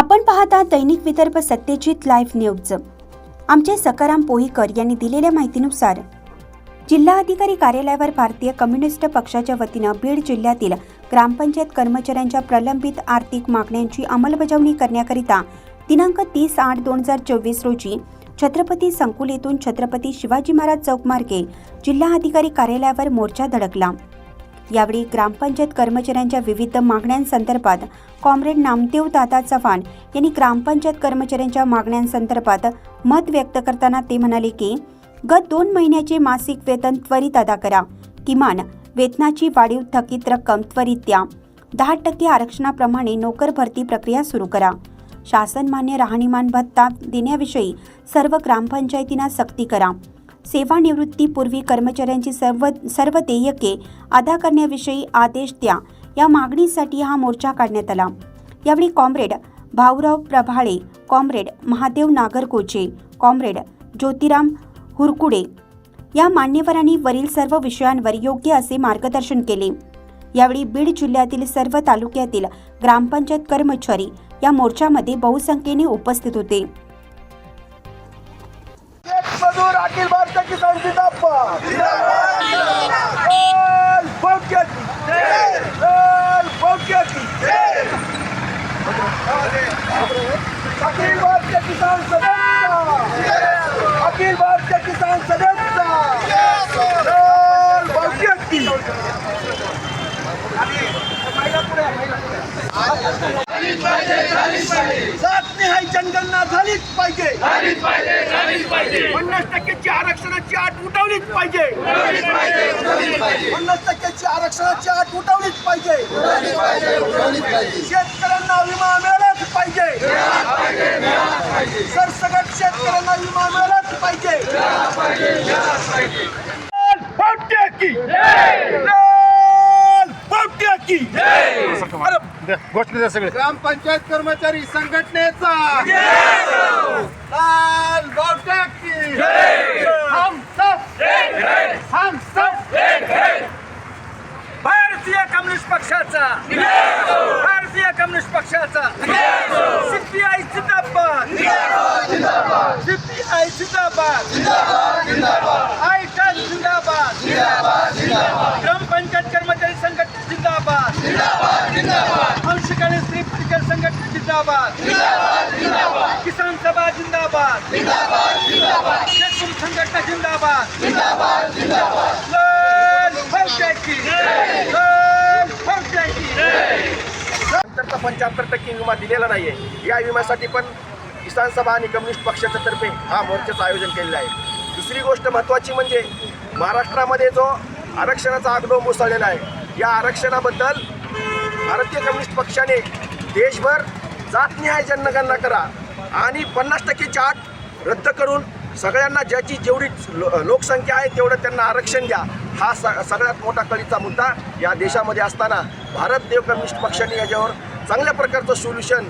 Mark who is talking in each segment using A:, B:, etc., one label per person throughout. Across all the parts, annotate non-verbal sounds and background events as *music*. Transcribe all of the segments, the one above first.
A: आपण पाहता दैनिक Vidarbha Satyajit live news. आमचे सकाराम पोहीकर यांनी दिलेल्या माहितीनुसार जिल्हा अधिकारी कार्यालयावर भारतीय कम्युनिस्ट पक्षाच्या वतीनं बीड जिल्ह्यातील ग्रामपंचायत कर्मचाऱ्यांच्या प्रलंबित आर्थिक मागण्यांची अंमलबजावणी करण्याकरिता दिनांक तीस आठ दोन हजार चोवीस रोजी छत्रपती संकुल येथून छत्रपती शिवाजी महाराज चौक मार्गे जिल्हाधिकारी कार्यालयावर मोर्चा धडकला. यावेळी ग्रामपंचायत कर्मचाऱ्यांच्या विविध मागण्यांसंदर्भात कॉम्रेड नामदेव दादा चव्हाण यांनी ग्रामपंचायत कर्मचाऱ्यांच्या मागण्यांसंदर्भात मत व्यक्त करताना ते म्हणाले की गत दोन महिन्याचे मासिक वेतन त्वरित अदा करा. किमान वेतनाची वाढीव थकीत रक्कम त्वरित द्या. दहा टक्के आरक्षणाप्रमाणे नोकर भरती प्रक्रिया सुरू करा. शासनमान्य राहणीमान भत्ता देण्याविषयी सर्व ग्रामपंचायतींना सक्ती करा. सेवानिवृत्तीपूर्वी कर्मचाऱ्यांची सर्व सर्व देयके अदा करण्याविषयी आदेश द्या. या मागणीसाठी हा मोर्चा काढण्यात आला. यावेळी कॉम्रेड भाऊराव प्रभाळे कॉम्रेड महादेव नागरकोचे कॉम्रेड ज्योतिराम हुरकुडे या मान्यवरांनी वरील सर्व विषयांवर योग्य असे मार्गदर्शन केले. यावेळी बीड जिल्ह्यातील सर्व तालुक्यातील ग्रामपंचायत कर्मचारी या मोर्चामध्ये बहुसंख्येने उपस्थित होते.
B: मजूर अखिल भारतीय किसान जिंदाबाद लाल बोक्याची लाल बोक्याची अखिल भारतीय किसान सदस्य अखिल भारतीय किसान सदस्य लाल बोक्याची जात निहाय जनगणना झालीच पाहिजे पन्नास टक्क्याची आरक्षणाची आठ उठवलीच पाहिजे. पन्नास टक्क्याची आरक्षणाची आठ उठवलीच पाहिजे. शेतकऱ्यांना विमा मिळालाच पाहिजे. सरसकट शेतकऱ्यांना विमा मिळालाच पाहिजे.
C: द्या सगळे.
B: ग्रामपंचायत कर्मचारी संघटनेचा. लाल हम सब हम सब भारतीय कम्युनिस्ट पक्षाचा. भारतीय कम्युनिस्ट पक्षाचा. सीपीआय जिंदाबाद. सीपीआय जिंदाबाद. आयटन जिंदाबाद. ग्रामपंचायत कर्मचारी संघटना जिंदाबाद. अंशिकाने स्त्री संघटना जिंदाबाद. किसान सभा जिंदाबाद. शेतकरी संघटना जिंदाबाद. नंतरचा पंच्याहत्तर टक्के विमा दिलेला नाहीये. या विम्यासाठी पण किसान सभा आणि कम्युनिस्ट पक्षाच्या तर्फे हा मोर्चाचं आयोजन केलेलं आहे. दुसरी गोष्ट महत्त्वाची म्हणजे महाराष्ट्रामध्ये जो आरक्षणाचा आगडो मुसळलेला आहे या आरक्षणाबद्दल भारतीय कम्युनिस्ट पक्षाने देशभर जातनिहाय जनगणना करा आणि पन्नास टक्केची आठ रद्द करून सगळ्यांना ज्याची जेवढी लो- लोकसंख्या आहे तेवढं त्यांना आरक्षण द्या. हा स सगळ्यात मोठा कळीचा मुद्दा या देशामध्ये असताना भारत देव कम्युनिस्ट पक्षाने याच्यावर चांगल्या प्रकारचं सोल्युशन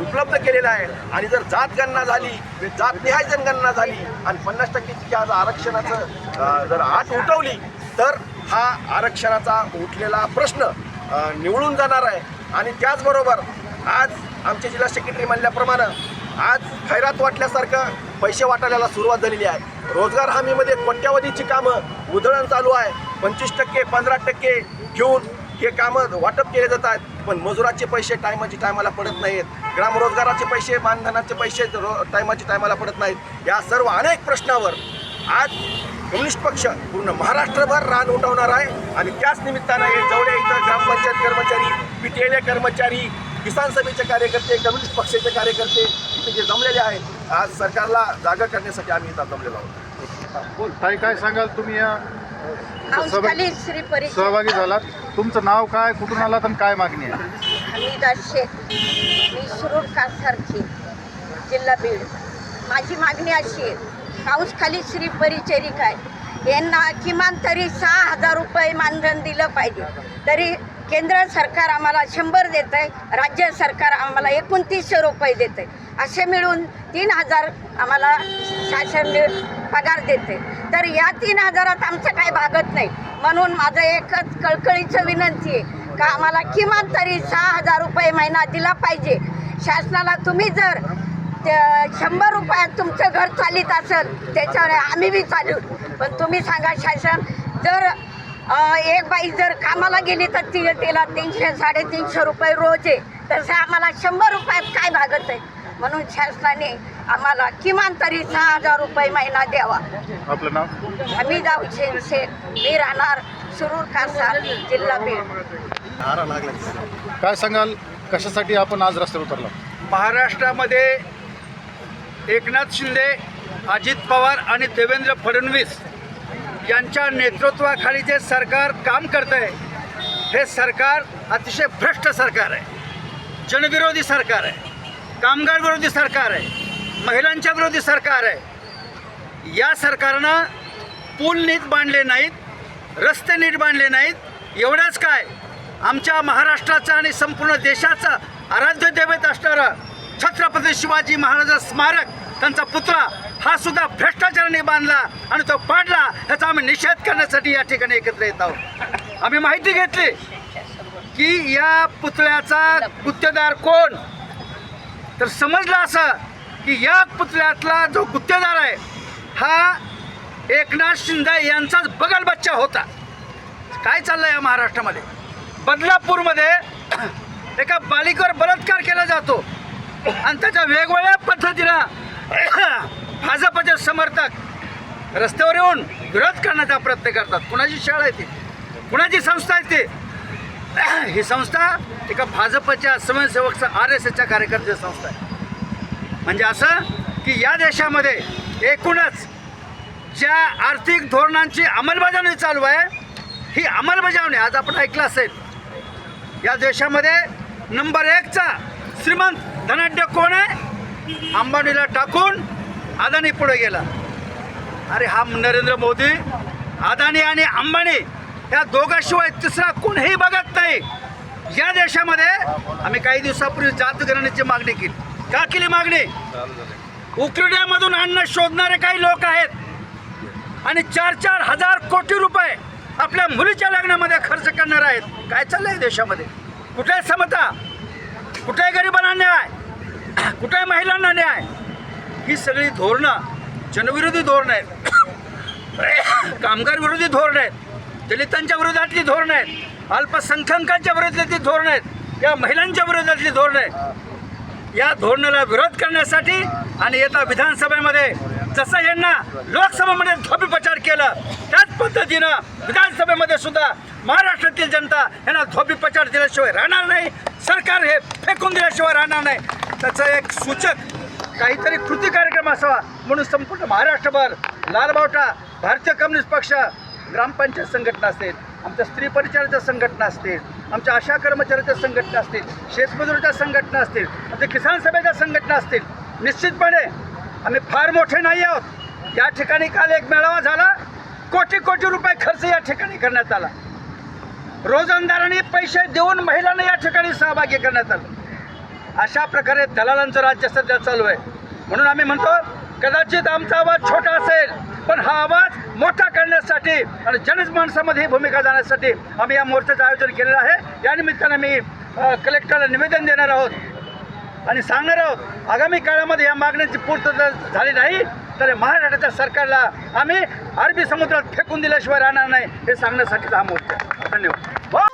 B: उपलब्ध केलेलं आहे. आणि जर जात गणना झाली जातनिहाय जनगणना झाली आणि पन्नास टक्केची आज आरक्षणाचं जर आठ उठवली तर हा आरक्षणाचा उठलेला प्रश्न निवडून जाणार आहे. आणि त्याचबरोबर आज आमचे जिल्हा सेक्रेटरी म्हणल्याप्रमाणे आज खैरात वाटल्यासारखं पैसे वाटायला सुरुवात झालेली आहे. रोजगार हमीमध्ये कोट्यावधीची कामं उधळण चालू आहे. पंचवीस टक्के पंधरा टक्के घेऊन हे कामं वाटप केले जात आहेत. पण मजुराचे पैसे टायमाची टायमाला पडत नाहीत. ग्रामरोजगाराचे पैसे मानधनाचे पैसे रो टायमाची टायमाला पडत नाहीत. या सर्व अनेक प्रश्नावर आज कम्युनिस्ट पक्ष पूर्ण महाराष्ट्रभर रान उठवणार आहे आणि त्याच निमित्तानं हे जवळ इथं ग्रामपंचायत कर्मचारी पी टी एल कर्मचारी किसान सभेचे कार्यकर्ते कम्युनिस्ट पक्षाचे कार्यकर्ते इथे जे जमलेले आहेत आज सरकारला जागा करण्यासाठी आम्ही इथं जमलेलो आहोत.
C: ताई काय सांगाल तुम्ही या?
D: परिचय
C: सहभागी झालात. तुमचं नाव काय? कुठून आलात आणि काय मागणी आहे?
D: मी शिरूर कासारची जिल्हा बीड. माझी मागणी अशी आहे पाऊसखाली श्री परिचरिका आहे यांना किमान तरी सहा हजार रुपये मानधन दिलं पाहिजे. तरी केंद्र सरकार आम्हाला शंभर देतं आहे राज्य सरकार आम्हाला एकोणतीसशे रुपये देतं आहे असे मिळून तीन हजार आम्हाला शासन पगार देते तर या तीन हजारात आमचं काय भागत नाही. म्हणून माझं एकच कळकळीचं विनंती आहे का आम्हाला किमान तरी सहा हजार रुपये महिना दिला पाहिजे. शासनाला तुम्ही जर त्या शंभर रुपयात तुमचं घर चालित असेल त्याच्यावर आम्ही बी चालू. पण तुम्ही सांगा शासन जर एक बाई जर कामाला गेली तर ती तिला तीनशे साडेतीनशे रुपये रोज आहे. तसं आम्हाला शंभर रुपयात काय भागत आहे? म्हणून शासनाने आम्हाला किमान तरी सहा हजार रुपये महिना द्यावा.
C: आपलं नाव?
D: आम्ही जाऊ शेख मी राहणार सुरूर कासार जिल्हा बीड.
C: काय सांगाल? कशासाठी आपण आज रस्त्यावर उतरला?
E: महाराष्ट्रामध्ये एकनाथ शिंदे अजित पवार आणि देवेंद्र फडणवीस यांच्या नेतृत्वाखाली जे सरकार काम करत आहे हे सरकार अतिशय भ्रष्ट सरकार आहे. जनविरोधी सरकार आहे. कामगार विरोधी सरकार आहे. महिलांच्या विरोधी सरकार आहे. या सरकारनं पूल नीट बांधले नाहीत रस्ते नीट बांधले नाहीत. एवढंच काय? आमच्या महाराष्ट्राचा आणि संपूर्ण देशाचा आराध्य दैवत असणारं छत्रपती शिवाजी महाराज स्मारक त्यांचा पुतळा हा सुद्धा भ्रष्टाचाराने बांधला आणि तो पाडला याचा आम्ही निषेध करण्यासाठी या ठिकाणी एकत्र येत आहोत. आम्ही माहिती घेतली की या पुतळ्याचा गुत्तेदार कोण? तर समजलं असं की या पुतळ्यातला जो गुत्तेदार आहे हा एकनाथ शिंदे यांचाच बगल बच्चा होता. काय चाललं या महाराष्ट्रामध्ये? बदलापूरमध्ये एका बालिकेवर बलात्कार केला जातो. आणि त्याच्या वेगवेगळ्या पद्धतीनं भाजपचे समर्थक रस्त्यावर येऊन विरोध करण्याचा प्रयत्न करतात. कुणाची शाळा आहे ती? कुणाची संस्था आहे ती? ही संस्था एका भाजपच्या स्वयंसेवकचा आर एस एसच्या कार्यकर्त्याची संस्था आहे. म्हणजे असं की या देशामध्ये एकूणच ज्या आर्थिक धोरणांची अंमलबजावणी चालू आहे ही अंमलबजावणी आज आपण ऐकलं असेल. या देशामध्ये नंबर एकचा श्रीमंत धनाढ्य कोण आहे? अंबानीला टाकून अदानी पुढे गेला. अरे हा नरेंद्र मोदी अदानी आणि अंबानी या दोघांशिवाय तिसरा कोणीही बघत नाही. या देशामध्ये आम्ही काही दिवसापूर्वी जातगणनेची मागणी केली. का केली मागणी? उक्रेडियामधून अन्न शोधणारे काही लोक आहेत. आणि चार चार हजार कोटी रुपये आपल्या मुलीच्या लग्नामध्ये खर्च करणार आहेत. काय चाललंय देशामध्ये? कुठे समता? कुठे गरिबांना न्याय? *clears throat* कुठे महिलांना न्याय? ही सगळी धोरणं जनविरोधी धोरणं आहेत. *clears throat* कामगार विरोधी धोरणं आहेत. दलितांच्या विरोधातली धोरणं आहेत. अल्पसंख्याकांच्या विरोधातली धोरणं आहेत. या महिलांच्या विरोधातली धोरणं आहेत. या धोरणाला विरोध करण्यासाठी आणि येत्या विधानसभेमध्ये जसं यांना लोकसभेमध्ये धोबीप्रचार केलं त्याच पद्धतीनं विधानसभेमध्ये सुद्धा महाराष्ट्रातील जनता यांना धोबीप्रचार दिल्याशिवाय राहणार नाही सरकार हे फेकून दिल्याशिवाय राहणार नाही. त्याचं एक सूचक काहीतरी कृती कार्यक्रम असावा म्हणून संपूर्ण महाराष्ट्रभर लालबावटा भारतीय कम्युनिस्ट पक्ष ग्रामपंचायत संघटना असतील आमच्या स्त्री परिचाराच्या संघटना असतील आमच्या आशा कर्मचाऱ्याच्या संघटना असतील शेतमजुराच्या संघटना असतील आमच्या किसान सभेच्या संघटना असतील निश्चितपणे आम्ही फार मोठे नाही आहोत. या ठिकाणी काल एक मेळावा झाला. कोटी कोटी रुपये खर्च या ठिकाणी करण्यात आला. रोजंदाराने पैसे देऊन महिलांना या ठिकाणी सहभागी करण्यात आलं. अशा प्रकारे दलालांचं राज्य सध्या चालू आहे. म्हणून आम्ही म्हणतो कदाचित आमचा आवाज छोटा असेल पण हा आवाज मोठा करण्यासाठी आणि जनमानसामध्ये ही भूमिका जाण्यासाठी आम्ही या मोर्चाचं आयोजन केलेलं आहे. या निमित्तानं मी कलेक्टरला निवेदन देणार आहोत आणि सांगणार आहोत आगामी काळामध्ये या मागण्यांची पूर्तता झाली नाही तर महाराष्ट्राच्या सरकारला आम्ही अरबी समुद्रात फेकून दिल्याशिवाय राहणार नाही हे सांगण्यासाठीच हा मोर्चा. धन्यवाद.